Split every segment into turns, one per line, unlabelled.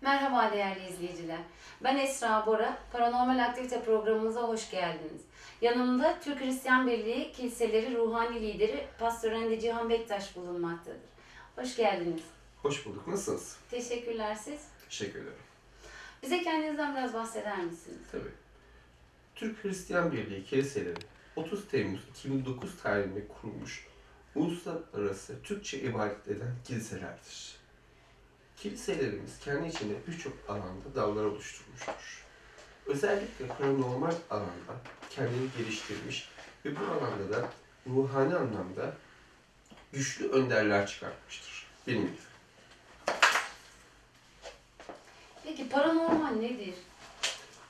Merhaba değerli izleyiciler. Ben Esra Bora. Paranormal Aktivite programımıza hoş geldiniz. Yanımda Türk Hristiyan Birliği Kiliseleri Ruhani Lideri Pastör Ende Cihan Bektaş bulunmaktadır. Hoş geldiniz.
Hoş bulduk. Nasılsınız?
Teşekkürler siz.
Teşekkür ederim.
Bize kendinizden biraz bahseder misiniz?
Tabii. Türk Hristiyan Birliği Kiliseleri 30 Temmuz 2009 tarihinde kurulmuş uluslararası Türkçe ibadet eden kiliselerdir. Kiliselerimiz kendi içinde birçok alanda dallar oluşturmuştur. Özellikle paranormal alanda kendini geliştirmiş ve bu alanda da ruhani anlamda güçlü önderler çıkartmıştır. Benim gibi.
Peki paranormal nedir?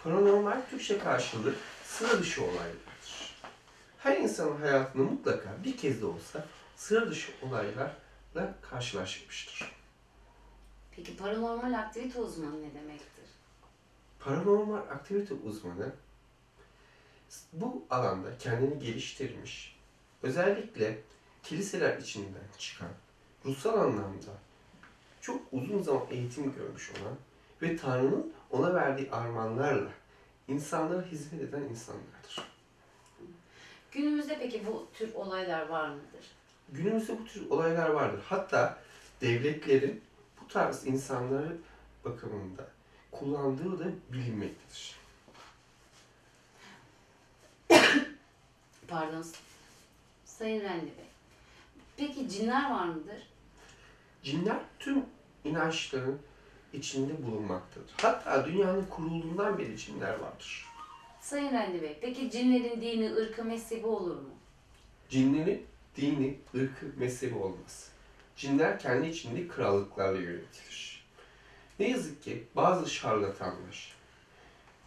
Paranormal Türkçe karşılığı sıra dışı olaylardır. Her insanın hayatında mutlaka bir kez de olsa sıra dışı olaylarla karşılaşmıştır.
Peki paranormal aktivite uzmanı ne demektir?
Paranormal aktivite uzmanı bu alanda kendini geliştirmiş, özellikle kiliseler içinden çıkan, ruhsal anlamda çok uzun zaman eğitim görmüş olan ve Tanrı'nın ona verdiği armağanlarla insanlara hizmet eden insanlardır.
Günümüzde peki bu tür olaylar var mıdır?
Günümüzde bu tür olaylar vardır. Hatta devletlerin tarz insanları bakımında kullandığı da bilinmektedir.
Pardon. Sayın Rendi Bey. Peki cinler var mıdır?
Cinler tüm inançların içinde bulunmaktadır. Hatta dünyanın kurulduğundan beri cinler vardır.
Sayın Rendi Bey, peki cinlerin dini, ırkı, mezhebi olur mu?
Cinlerin dini, ırkı, mezhebi olmaz. Cinler kendi içinde krallıklarla yönetilir. Ne yazık ki bazı şarlatanlar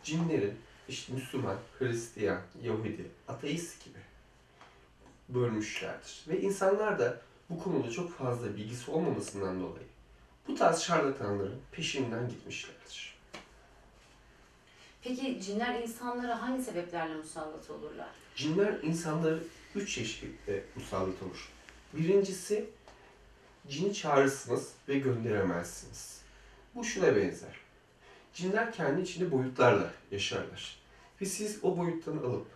cinlerin işte Müslüman, Hristiyan, Yahudi, ateist gibi bölmüşlerdir. Ve insanlar da bu konuda çok fazla bilgisi olmamasından dolayı bu tarz şarlatanların peşinden gitmişlerdir.
Peki cinler insanlara hangi sebeplerle musallat olurlar?
Cinler insanları üç çeşitle musallat olur. Birincisi cini çağırırsınız ve gönderemezsiniz. Bu şuna benzer. Cinler kendi içinde boyutlarla yaşarlar. Ve siz o boyuttan alıp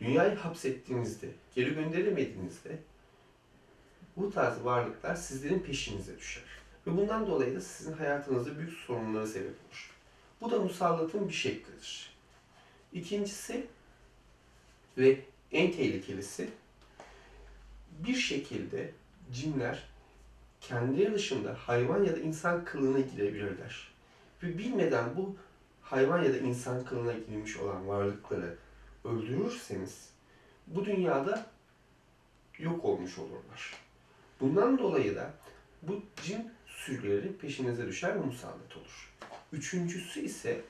dünyayı hapsettiğinizde, geri gönderemediğinizde bu tarz varlıklar sizlerin peşinize düşer. Ve bundan dolayı da sizin hayatınızda büyük sorunlara sebep olur. Bu da musallatın bir şeklidir. İkincisi ve en tehlikelisi bir şekilde cinler kendileri dışında hayvan ya da insan kılığına girebilirler. Ve bilmeden bu hayvan ya da insan kılığına girmiş olan varlıkları öldürürseniz bu dünyada yok olmuş olurlar. Bundan dolayı da bu cin sürüleri peşinize düşer ve musallat olur. Üçüncüsü ise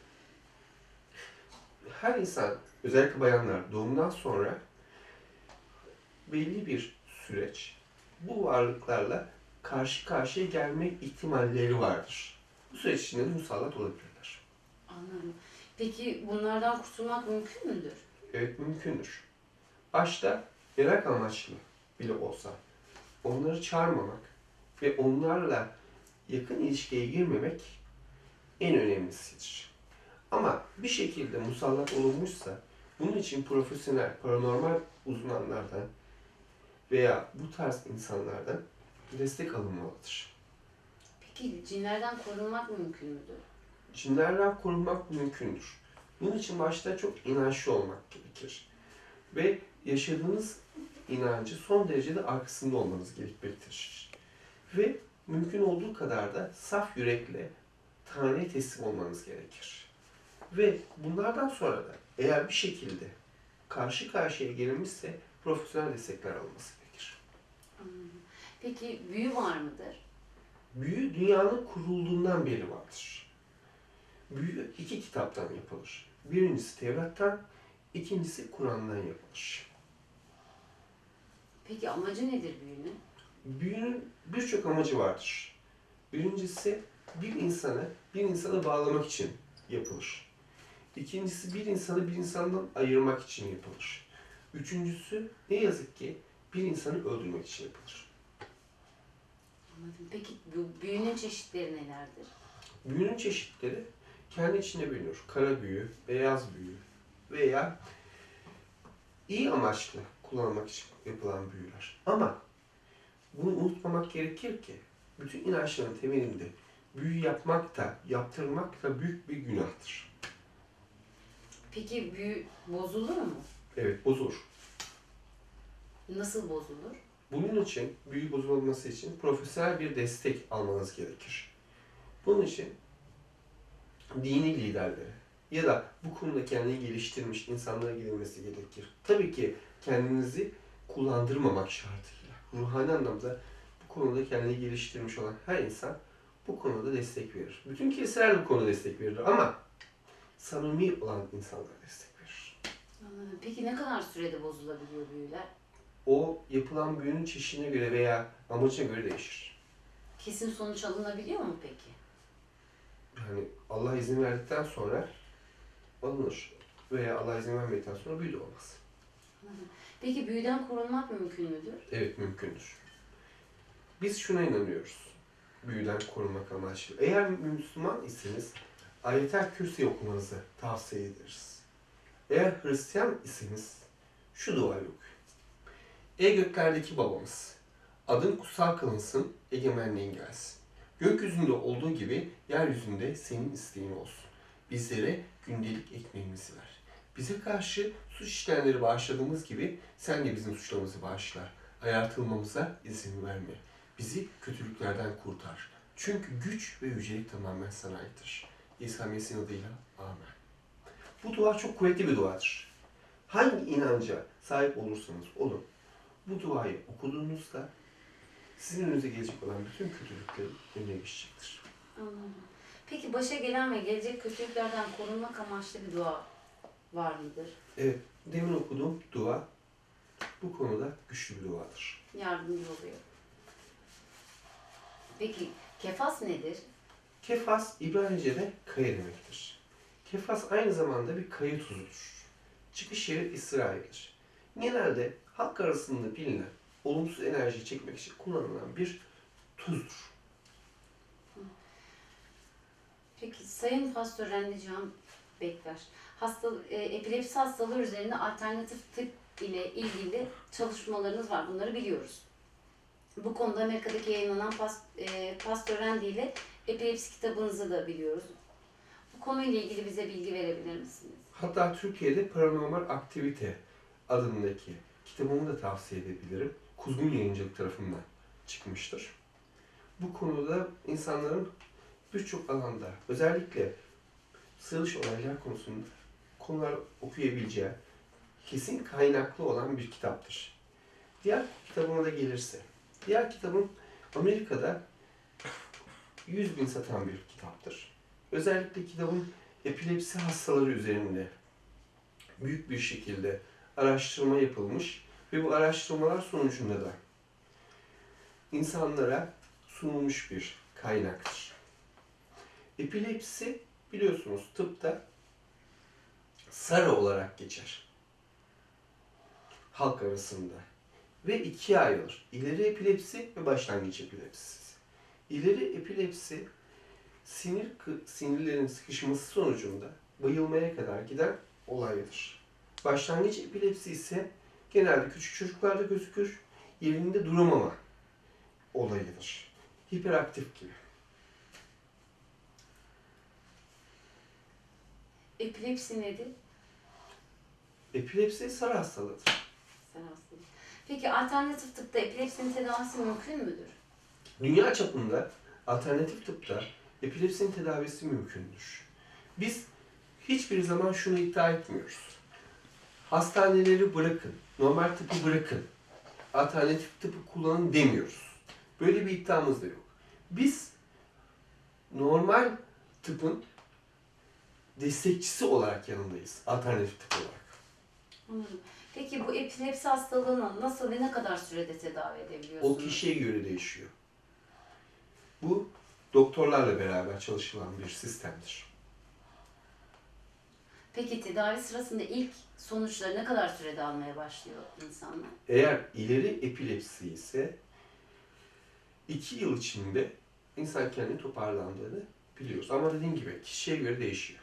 her insan, özellikle bayanlar doğumdan sonra belli bir süreç bu varlıklarla karşı karşıya gelme ihtimalleri vardır. Bu süreç içinde de musallat olabilirler.
Anladım. Peki bunlardan kurtulmak mümkün müdür?
Evet mümkündür. Başta merak amaçlı bile olsa onları çağırmamak ve onlarla yakın ilişkiye girmemek en önemlisidir. Ama bir şekilde musallat olunmuşsa bunun için profesyonel, paranormal uzmanlardan veya bu tarz insanlardan destek alınmalıdır.
Peki cinlerden korunmak mümkün müdür?
Cinlerden korunmak mümkündür. Bunun için başta çok inançlı olmak gerekir. Ve yaşadığınız inancı son derecede arkasında olmanız gerekmektedir. Ve mümkün olduğu kadar da saf yürekle Tanrı'ya teslim olmanız gerekir. Ve bunlardan sonra da eğer bir şekilde karşı karşıya gelinmişse profesyonel destekler alınması gerekir.
Anladım. Peki büyü var mıdır?
Büyü dünyanın kurulduğundan beri vardır. Büyü iki kitaptan yapılır. Birincisi Tevrat'tan, ikincisi Kur'an'dan yapılır.
Peki amacı nedir büyünün?
Büyünün birçok amacı vardır. Birincisi bir insanı bir insana bağlamak için yapılır. İkincisi bir insanı bir insandan ayırmak için yapılır. Üçüncüsü ne yazık ki bir insanı öldürmek için yapılır.
Anladım. Peki bu büyünün çeşitleri nelerdir?
Büyünün çeşitleri kendi içinde bölünür. Kara büyü, beyaz büyü veya iyi amaçlı kullanılmak için yapılan büyüler. Ama bunu unutmamak gerekir ki bütün inançların temelinde büyü yapmak da, yaptırmak da büyük bir günahtır.
Peki büyü bozulur mu?
Evet, bozulur.
Nasıl bozulur?
Bunun için, büyü bozulması için profesyonel bir destek almanız gerekir. Bunun için dini liderlere ya da bu konuda kendini geliştirmiş insanlara gidilmesi gerekir. Tabii ki kendinizi kullandırmamak şartıyla. Ruhani anlamda bu konuda kendini geliştirmiş olan her insan bu konuda destek verir. Bütün kiliseler bu konuda destek verir ama samimi olan insanlar destek verir.
Peki ne kadar sürede bozulabiliyor büyüler?
O yapılan büyünün çeşidine göre veya amacına göre değişir.
Kesin sonuç alınabiliyor mu peki?
Yani Allah izin verdikten sonra alınır. Veya Allah izin vermedikten sonra büyü de olmaz.
Peki büyüden korunmak mümkün müdür?
Evet mümkündür. Biz şuna inanıyoruz. Büyüden korunmak amaçlı. Eğer Müslüman iseniz ayetel kürsi okumanızı tavsiye ederiz. Eğer Hristiyan iseniz şu duayı okuyun. Ey göklerdeki babamız, adın kutsal kılınsın, egemenliğin gelsin. Gökyüzünde olduğu gibi yeryüzünde senin isteğin olsun. Bizlere gündelik ekmeğimizi ver. Bize karşı suç işleyenleri bağışladığımız gibi sen de bizim suçlarımızı bağışla. Ayartılmamıza izin verme. Bizi kötülüklerden kurtar. Çünkü güç ve yücelik tamamen sana aittir. İsa Mesih'in adıyla amen. Bu dua çok kuvvetli bir duadır. Hangi inanca sahip olursanız olun, bu duayı okuduğunuzda sizin önünüze gelecek olan bütün kötülüklerin önüne geçecektir.
Anladım. Peki başa gelen ve gelecek kötülüklerden korunmak amaçlı bir dua var mıdır?
Evet, demin okuduğum dua bu konuda güçlü bir duadır.
Yardımcı oluyor. Peki kefas nedir?
Kefas İbranice'de kaya demektir. Kefas aynı zamanda bir kaya tuzudur. Çıkış yeri İsrail'dir. Genelde halk arasında bilinen olumsuz enerjiyi çekmek için kullanılan bir tuzdur.
Peki Sayın Pastör Rendican Bektaş, hasta, e, epilepsi hastalığı üzerine alternatif tıp ile ilgili çalışmalarınız var. Bunları biliyoruz. Bu konuda Amerika'daki yayınlanan Pas, e, Pastör Rendi ile epilepsi kitabınızı da biliyoruz. Bu konuyla ilgili bize bilgi verebilir misiniz?
Hatta Türkiye'de Paranormal Aktivite adındaki kitabımı da tavsiye edebilirim. Kuzgun Yayıncılık tarafından çıkmıştır. Bu konuda insanların birçok alanda özellikle sığış olaylar konusunda konular okuyabileceği kesin kaynaklı olan bir kitaptır. Diğer kitabıma da gelirse, diğer kitabım Amerika'da 100 bin satan bir kitaptır. Özellikle kitabın epilepsi hastaları üzerinde büyük bir şekilde araştırma yapılmış ve bu araştırmalar sonucunda da insanlara sunulmuş bir kaynaktır. Epilepsi biliyorsunuz tıpta sarı olarak geçer. Halk arasında. Ve ikiye ayrılır. İleri epilepsi ve başlangıç epilepsisi. İleri epilepsi sinir sinirlerin sıkışması sonucunda bayılmaya kadar giden olaydır. Başlangıç epilepsi ise genelde küçük çocuklarda gözükür, yerinde duramama olayıdır. Hiperaktif gibi.
Epilepsi nedir?
Epilepsi sarı hastalığıdır.
Sen hastalık. Peki alternatif tıpta epilepsinin tedavisi mümkün müdür?
Dünya çapında alternatif tıpta epilepsinin tedavisi mümkündür. Biz hiçbir zaman şunu iddia etmiyoruz. Hastaneleri bırakın, normal tıpı bırakın, alternatif tıpı kullanın demiyoruz. Böyle bir iddiamız da yok. Biz normal tıpın destekçisi olarak yanındayız, alternatif tıp olarak.
Anladım. Peki bu epilepsi hastalığını nasıl ve ne kadar sürede tedavi edebiliyorsunuz?
O kişiye göre değişiyor. Bu doktorlarla beraber çalışılan bir sistemdir.
Peki tedavi sırasında ilk sonuçları ne kadar sürede almaya başlıyor insanlar?
Eğer ileri epilepsi ise iki yıl içinde insan kendini toparlandığını biliyoruz. ama dediğim gibi kişiye göre değişiyor.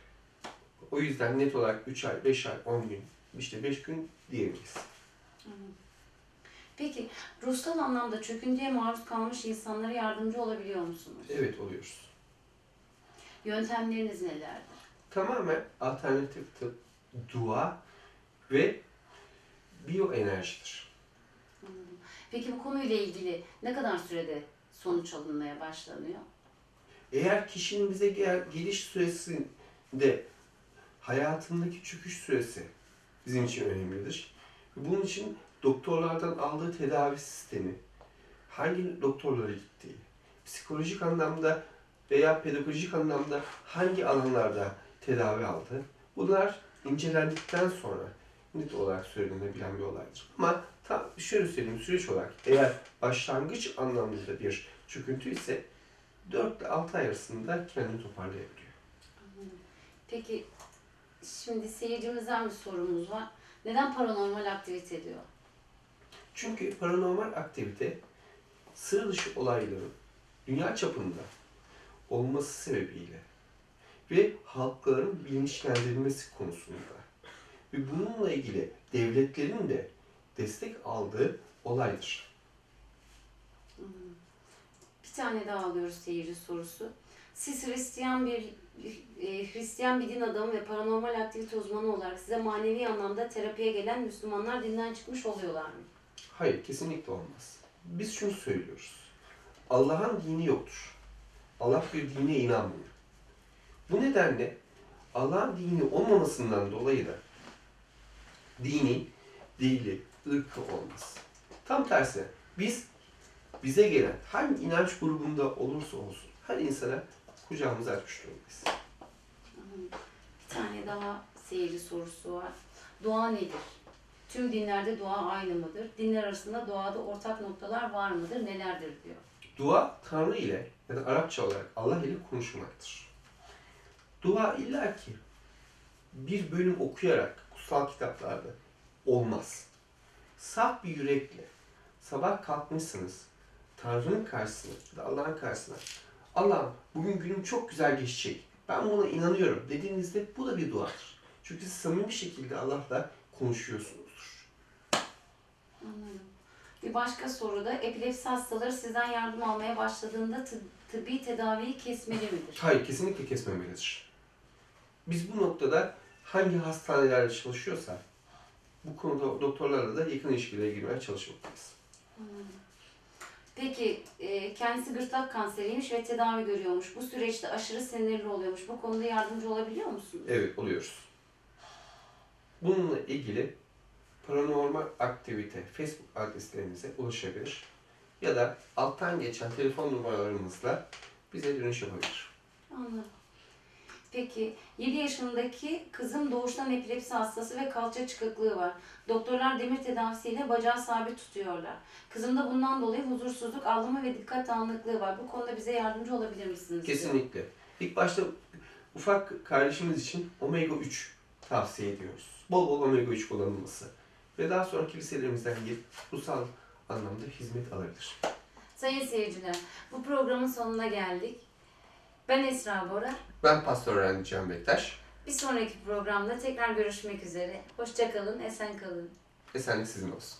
O yüzden net olarak 3 ay, 5 ay, 10 gün, işte 5 gün diyemeyiz.
Peki ruhsal anlamda çöküntüye maruz kalmış insanlara yardımcı olabiliyor musunuz?
Evet oluyoruz.
Yöntemleriniz nelerdir?
Tamamen alternatif tıp, dua ve biyoenerjidir.
Peki bu konuyla ilgili ne kadar sürede sonuç alınmaya başlanıyor?
Eğer kişinin bize gel, geliş süresinde hayatındaki çöküş süresi bizim için önemlidir. Bunun için doktorlardan aldığı tedavi sistemi, hangi doktorlara gittiği, psikolojik anlamda veya pedagojik anlamda hangi alanlarda tedavi aldı, bunlar incelendikten sonra net olarak söylenebilen bir olaydır. Ama tam şöyle söyleyeyim süreç olarak eğer başlangıç anlamında bir çöküntü ise 4 ile 6 ay arasında kendini toparlayabiliyor.
Peki şimdi seyircimizden bir sorumuz var. Neden paranormal aktivite diyor?
Çünkü paranormal aktivite sıra dışı olayların dünya çapında olması sebebiyle ve halkların bilinçlendirilmesi konusunda ve bununla ilgili devletlerin de destek aldığı olaydır.
Bir tane daha alıyoruz seyirci sorusu. Siz Hristiyan bir e, Hristiyan bir din adamı ve paranormal aktivite uzmanı olarak size manevi anlamda terapiye gelen Müslümanlar dinden çıkmış oluyorlar mı?
Hayır, kesinlikle olmaz. Biz şunu söylüyoruz. Allah'ın dini yoktur. Allah bir dine inanmıyor. Bu nedenle Allah'ın dini olmamasından dolayı da dini, dili, ırkı olmaz. Tam tersi biz bize gelen hangi inanç grubunda olursa olsun her insana kucağımızı açmış durumdayız.
Bir tane daha seyirci sorusu var. Dua nedir? Tüm dinlerde dua aynı mıdır? Dinler arasında duada ortak noktalar var mıdır? Nelerdir diyor.
Dua Tanrı ile ya da Arapça olarak Allah ile konuşmaktır. Dua illaki bir bölüm okuyarak kutsal kitaplarda olmaz. Saf bir yürekle sabah kalkmışsınız Tanrı'nın karşısına Allah'ın karşısına Allah'ım bugün günüm çok güzel geçecek. Ben buna inanıyorum dediğinizde bu da bir duadır. Çünkü siz samimi bir şekilde Allah'la konuşuyorsunuzdur.
Anladım. Bir başka soruda epilepsi hastaları sizden yardım almaya başladığında tı- tıbbi tedaviyi kesmeli midir?
Hayır, kesinlikle kesmemelidir. Biz bu noktada hangi hastanelerde çalışıyorsa bu konuda doktorlarla da yakın ilişkilere girmeye çalışmaktayız.
Peki e, kendisi gırtlak kanseriymiş ve tedavi görüyormuş. Bu süreçte aşırı sinirli oluyormuş. Bu konuda yardımcı olabiliyor musunuz?
Evet, oluyoruz. Bununla ilgili paranormal aktivite Facebook adreslerimize ulaşabilir ya da alttan geçen telefon numaralarımızla bize dönüş yapabilir.
Anladım. Peki 7 yaşındaki kızım doğuştan epilepsi hastası ve kalça çıkıklığı var. Doktorlar demir tedavisiyle bacağı sabit tutuyorlar. Kızımda bundan dolayı huzursuzluk, ağlama ve dikkat dağınıklığı var. Bu konuda bize yardımcı olabilir misiniz?
Kesinlikle. İlk başta ufak kardeşimiz için omega 3 tavsiye ediyoruz. Bol bol omega 3 kullanılması. Ve daha sonra kiliselerimizden gelip ruhsal anlamda hizmet alabilir.
Sayın seyirciler, bu programın sonuna geldik. Ben Esra Bora.
Ben pastör öğrenci Can Bektaş.
Bir sonraki programda tekrar görüşmek üzere. Hoşça kalın, esen kalın.
Esenlik sizin olsun.